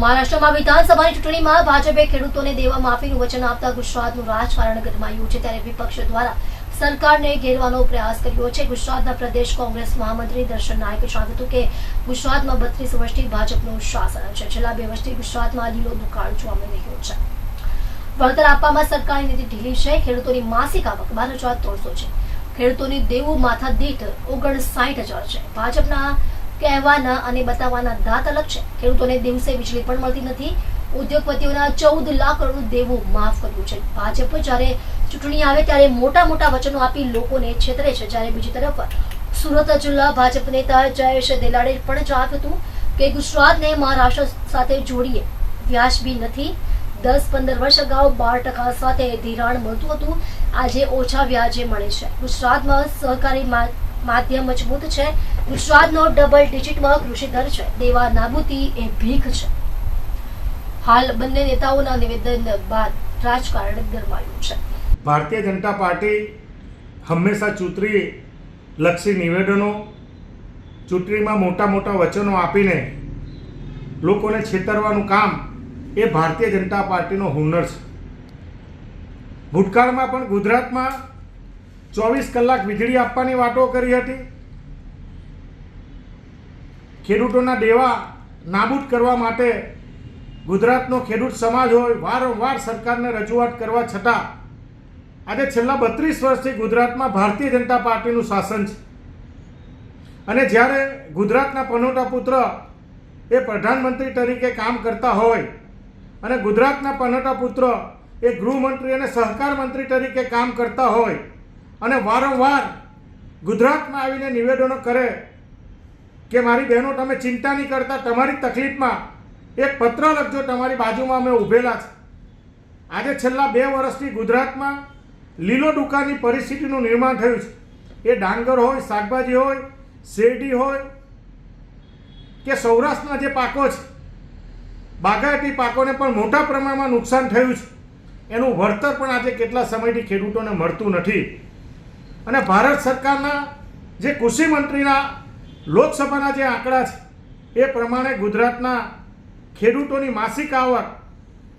મહારાષ્ટ્રમાં વિધાનસભાની ચૂંટણીમાં ભાજપે ખેડૂતોને દેવા માફીનું વચન આપતા ગુજરાતનું રાજકારણ ગરમાયું છે ત્યારે વિપક્ષ દ્વારા સરકારને ઘેરવાનો પ્રયાસ કર્યો છે. ગુજરાતના પ્રદેશ કોંગ્રેસ મહામંત્રી દર્શન નાયકે જણાવ્યું હતું કે ગુજરાતમાં બત્રીસ વર્ષથી ભાજપનું શાસન છે. છેલ્લા બે વર્ષથી ગુજરાતમાં લીલો દુકાળ જોવા મળી રહ્યો છે. વળતર આપવામાં સરકારની નીતિ ઢીલી છે. ખેડૂતોની માસિક આવક બાર હજાર છે. ખેડૂતોની દેવું માથા દીઠ ઓગણસાઠ છે. ભાજપના કહેવાના અને બતાવવાના દાંત અલગ છે. ખેડૂતોને દિવસે વીજળી પણ મળતી નથી. ઉદ્યોગપતિઓના ચૌદ લાખ કરોડ દેવું માફ કર્યું છે. ભાજપ જ્યારે ચૂંટણી આવે ત્યારે મોટા મોટા વચનો આપી લોકોને છેતરે છે. જ્યારે બીજી તરફ સુરત જિલ્લા ભાજપ નેતા જયેશ દેલાડે પણ જણાવ્યું હતું કે ગુજરાતને મહારાષ્ટ્ર સાથે જોડીએ. વ્યાજબી નથી. દસ પંદર વર્ષ અગાઉ બાર ટકા સાથે ધિરાણ મળતું હતું. આજે ઓછા વ્યાજે મળે છે. ગુજરાતમાં સહકારી માધ્યમ મજબૂત છે. ગુજરાતનો ડબલ ડિજિટમાં કૃષિ છે. દેવા નાબૂદી એ ભીખ છે. હાલ બંને નેતાઓના નિવેદન બાદ રાજકારણ ગરમાયું છે. ભારતીય જનતા પાર્ટી હંમેશા ચૂંટણી લક્ષી નિવેદનો, ચૂંટણીમાં મોટા મોટા વચનો આપીને લોકોને છેતરવાનું કામ એ ભારતીય જનતા પાર્ટીનો હુનર છે. ભૂતકાળમાં પણ ગુજરાતમાં ચોવીસ કલાક વીજળી આપવાની વાતો કરી હતી. ખેડૂતોના દેવા નાબૂદ કરવા માટે ગુજરાતનો ખેડૂત સમાજ હોય, વારંવાર સરકારને રજૂઆત કરવા છતાં આજે છેલ્લા બત્રીસ વર્ષથી ગુજરાતમાં ભારતીય જનતા પાર્ટીનું શાસન છે. અને જ્યારે ગુજરાતના પનોટા પુત્ર એ પ્રધાનમંત્રી તરીકે કામ કરતા હોય અને ગુજરાતના પનોટા પુત્ર એ ગૃહમંત્રી અને સહકાર મંત્રી તરીકે કામ કરતા હોય અને વારંવાર ગુજરાતમાં આવીને નિવેદનો કરે કે મારી બહેનો, તમે ચિંતા નહીં કરતા, તમારી તકલીફમાં એક પત્ર લખજો, તમારી બાજુમાં અમે ઊભેલા છે. આજે છેલ્લા બે વર્ષથી ગુજરાતમાં લીલો દુકાળની પરિસ્થિતિનું નિર્માણ થયું છે. એ ડાંગર હોય, શાકભાજી હોય, શેરડી હોય કે સૌરાષ્ટ્રના જે પાકો છે, બાગાયતી પાકોને પણ મોટા પ્રમાણમાં નુકસાન થયું છે. એનું વળતર પણ આજે કેટલા સમયથી ખેડૂતોને મળતું નથી. અને ભારત સરકારના જે કૃષિ મંત્રીના લોકસભાના જે આંકડા છે, એ પ્રમાણે ગુજરાતના ખેડૂતોની માસિક આવક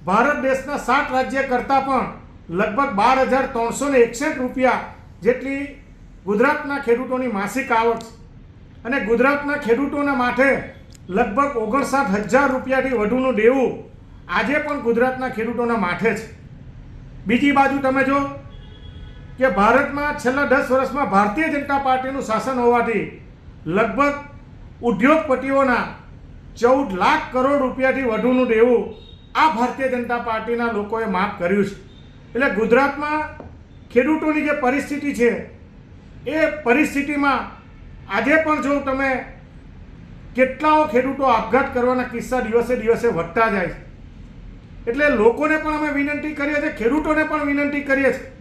ભારત દેશના સાત રાજ્ય કરતાં પણ લગભગ બાર હજાર ત્રણસો ને એકસઠ રૂપિયા જેટલી ગુજરાતના ખેડૂતોની માસિક આવક છે. અને ગુજરાતના ખેડૂતોના માટે લગભગ ઓગણસાઠ હજાર રૂપિયાથી વધુનું દેવું આજે પણ ગુજરાતના ખેડૂતોના માથે છે. બીજી બાજુ તમે જો કે ભારતમાં છેલ્લા દસ વર્ષમાં ભારતીય જનતા પાર્ટીનું શાસન હોવાથી લગભગ ઉદ્યોગપતિઓના ચૌદ લાખ કરોડ રૂપિયાથી વધુનું દેવું આ ભારતીય જનતા પાર્ટીના લોકોએ માફ કર્યું છે. એટલે ગુજરાતમાં ખેડૂતોની જે પરિસ્થિતિ છે, એ પરિસ્થિતિમાં આજે પણ જો તમે કેટલાઓ ખેડૂતો આપઘાત કરવાના કિસ્સા દિવસે દિવસે વધતા જાય છે. એટલે લોકોને પણ અમે વિનંતી કરીએ છીએ, ખેડૂતોને પણ વિનંતી કરીએ છીએ.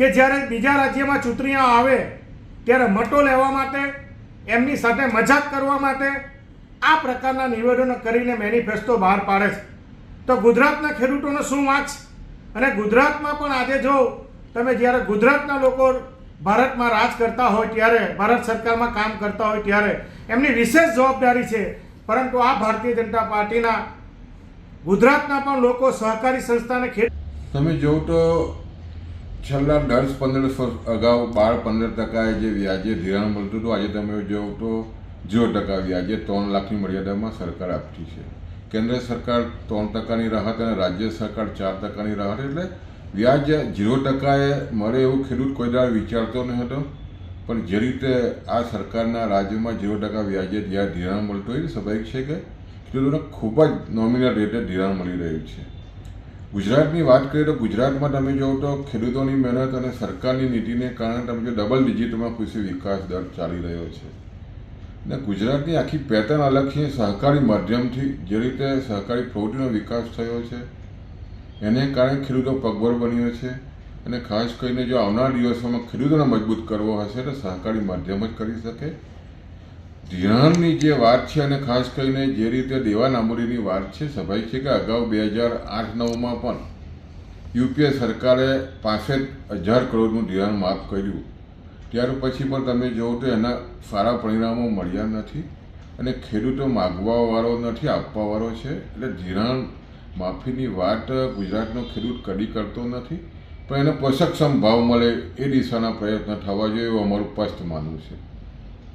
કે જ્યારે બીજા રાજ્યમાં ચૂંટણીઓ આવે, ત્યારે મટો લેવા માટે, એમની સાથે મજાક કરવા માટે આ પ્રકારના નિવેદનો કરીને મેનિફેસ્ટો બહાર પાડે છે. તો ગુજરાતના ખેડૂતોનો શું વાંચ અને ગુજરાતમાં પણ આજે જો તમે જ્યારે ગુજરાતના લોકો ભારતમાં રાજ કરતા હોય ત્યારે, ભારત સરકારમાં કામ કરતા હોય ત્યારે, એમની વિશેષ જવાબદારી છે. પરંતુ આ ભારતીય જનતા પાર્ટીના ગુજરાતના પણ લોકો સહકારી સંસ્થાને ખેડ તમે જોવ તો છેલ્લા દસ પંદર વર્ષ અગાઉ બાર પંદર ટકાએ જે વ્યાજે ધિરાણ મળતું હતું, આજે તમે જોવો તો ઝીરો ટકા વ્યાજે ત્રણ લાખની મર્યાદામાં સરકાર આપતી છે. કેન્દ્ર સરકાર ત્રણ ટકાની રાહત અને રાજ્ય સરકાર ચાર ટકાની રાહત એટલે વ્યાજ ઝીરો ટકાએ મળે એવું ખેડૂત કોઈ દાડ વિચારતો ન હતો. પણ જે રીતે આ સરકારના રાજ્યમાં ઝીરો ટકા વ્યાજે ધિરાણ મળતું હોય સ્વાભાવિક છે કે ખેડૂતોને ખૂબ જ નોમિનલ રેટે ધિરાણ મળી રહ્યું છે. ગુજરાતની વાત કરીએ તો ગુજરાતમાં તમે જોવો તો ખેડૂતોની મહેનત અને સરકારની નીતિને કારણે તમે જો ડબલ ડિજિટમાં કૃષિ વિકાસ દર ચાલી રહ્યો છે. ને ગુજરાતની આખી પેટર્ન અલગ છે સહકારી માધ્યમથી જે રીતે સહકારી પ્રવૃત્તિનો વિકાસ થયો છે, એને કારણે ખેડૂતો પગભર બન્યો છે અને ખાસ કરીને જો આવનાર દિવસોમાં ખેડૂતોને મજબૂત કરવો હશે તો સહકારી માધ્યમ જ કરી શકે. ધિરાણની જે વાત છે અને ખાસ કરીને જે રીતે દેવાનામુરીની વાત છે સ્વાભાવિક છે કે અગાઉ બે હજાર આઠ નવમાં પણ યુપીએ સરકારે પાસઠ હજાર કરોડનું ધિરાણ માફ કર્યું. ત્યાર પછી પણ તમે જુઓ તો એના સારા પરિણામો મળ્યા નથી અને ખેડૂતો માગવાવાળો નથી, આપવાવાળો છે. એટલે ધિરાણ માફીની વાત ગુજરાતનો ખેડૂત કદી કરતો નથી, પણ એને પોષકક્ષમ ભાવ મળે એ દિશાના પ્રયત્ન થવા જોઈએ એવું અમારું સ્પષ્ટ માનવું છે.